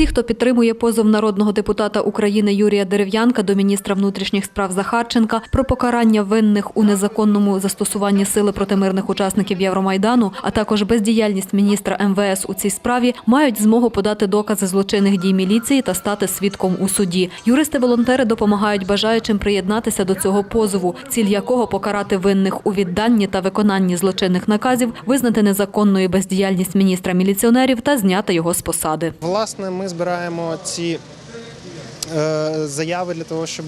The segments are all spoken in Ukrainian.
Всі, хто підтримує позов народного депутата України Юрія Дерев'янка до міністра внутрішніх справ Захарченка про покарання винних у незаконному застосуванні сили проти мирних учасників Євромайдану, а також бездіяльність міністра МВС у цій справі, мають змогу подати докази злочинних дій міліції та стати свідком у суді. Юристи-волонтери допомагають бажаючим приєднатися до цього позову, ціль якого покарати винних у відданні та виконанні злочинних наказів, визнати незаконною бездіяльність міністра міліціонерів та зняти його з посади. Власне, ми збираємо ці е, заяви для того, щоб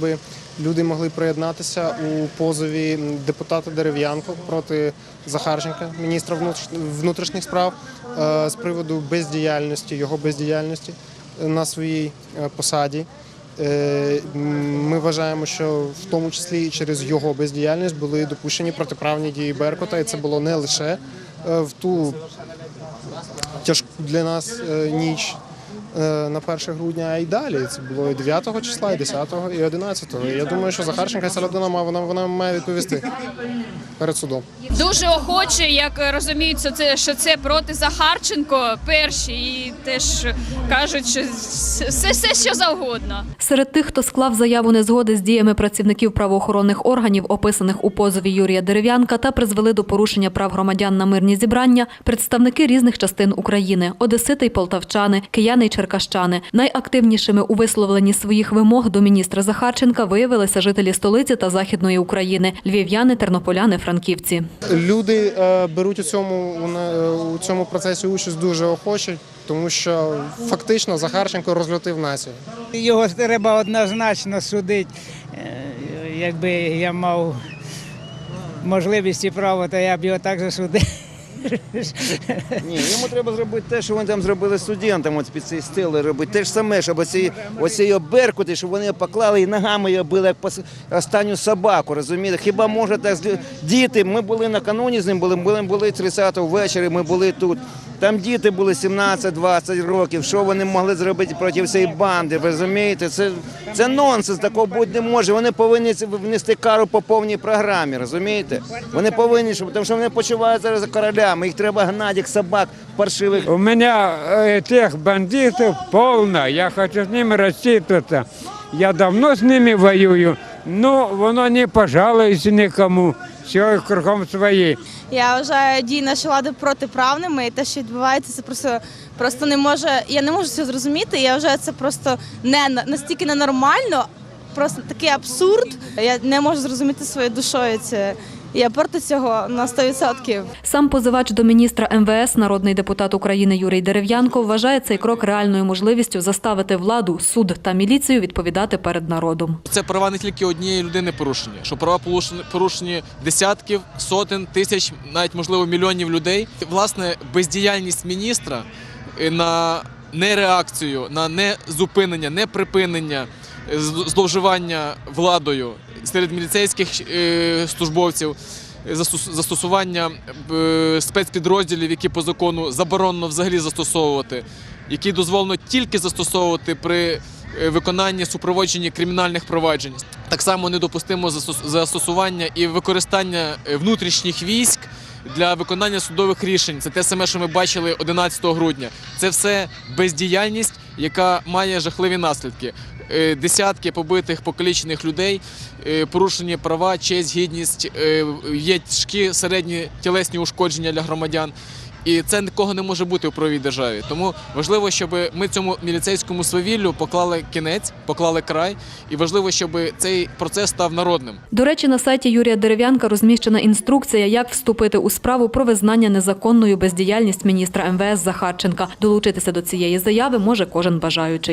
люди могли приєднатися у позові депутата Дерев'янко проти Захарченка, міністра внутріш- внутрішніх справ, е, з приводу бездіяльності, його бездіяльності на своїй е, посаді. Ми вважаємо, що в тому числі і через його бездіяльність були допущені протиправні дії Беркута, і це було не лише в ту тяжку для нас ніч на 1 грудня, а й далі. Це було і 9 числа, і 10, і 11. Я думаю, що Захарченка ця людина має, вона, вона має відповісти перед судом. Дуже охоче, як розуміють, що це, що це проти Захарченко перші, і теж кажуть, що все, все що завгодно. Серед тих, хто склав заяву незгоди з діями працівників правоохоронних органів, описаних у позові Юрія Дерев'янка, та призвели до порушення прав громадян на мирні зібрання, представники різних частин України – одесити й полтавчани, кияни й черкащани. Найактивнішими у висловленні своїх вимог до міністра Захарченка виявилися жителі столиці та західної України – львів'яни, тернополяни, франківці. Люди е, беруть у цьому у на- е, у цьому процесі участь дуже охоче, тому що фактично Захарченко розлютив націю. Його треба однозначно судити. Е, Якби я мав можливість і право, то я б його так засудив. Ні, йому треба зробити те, що вони там зробили студентам, от під цей стили робити. Те ж саме, щоб оці, оці оберкути, щоб вони поклали і ногами його били, як пос- останню собаку, розумієте? Хіба може так діти, ми були накануні з ним, були, були, були 30-го ввечері, ми були тут. Там діти були 17-20 років. Що вони могли зробити проти цієї банди? Ви розумієте? Це, це нонсенс, такого бути не може. Вони повинні це внести кару по повній програмі, розумієте? Вони повинні, щоб, тому що вони почувають зараз за королями. Їх треба гнати, як собак паршивих. У меня э, этих бандитов полно. Я хочу с ними рассчитываться. Я давно с ними воюю, но воно не пожалуюсь никому. Все кругом свої. Я вважаю дії нашої влади протиправними, і те, що відбувається, це просто просто не може. Я не можу цього зрозуміти. Я вважаю, це просто не на- настільки ненормально, просто такий абсурд. Я не можу зрозуміти своєю душою це. Я проти цього на 100%. Сам позивач до міністра МВС, народний депутат України Юрій Дерев'янко, вважає цей крок реальною можливістю заставити владу, суд та міліцію відповідати перед народом. Це права не тільки однієї людини порушені, що права порушені, порушені десятків, сотень, тисяч, навіть можливо мільйонів людей. Власне, бездіяльність міністра е, на нереакцію, на незупинення, неприпинення е, з- зловживання владою серед міліцейських е, службовців. е, Застосування е, спецпідрозділів, які по закону заборонено взагалі застосовувати, які дозволено тільки застосовувати при виконанні супроводженні кримінальних проваджень. Так само недопустимо застос- застосування і використання внутрішніх військ для виконання судових рішень. Це те саме, що ми бачили 11 грудня. Це все бездіяльність, яка має жахливі наслідки. Е, Десятки побитих, покалічених людей, е, порушені права, честь, гідність, е, є тяжкі середні тілесні ушкодження для громадян. І це нікого не може бути у правовій державі. Тому важливо, щоб ми цьому міліцейському свавіллю поклали кінець, поклали край, і важливо, щоб цей процес став народним. До речі, на сайті Юрія Дерев'янка розміщена інструкція, як вступити у справу про визнання незаконною бездіяльність міністра МВС Захарченка. Долучитися до цієї заяви може кожен бажаючий.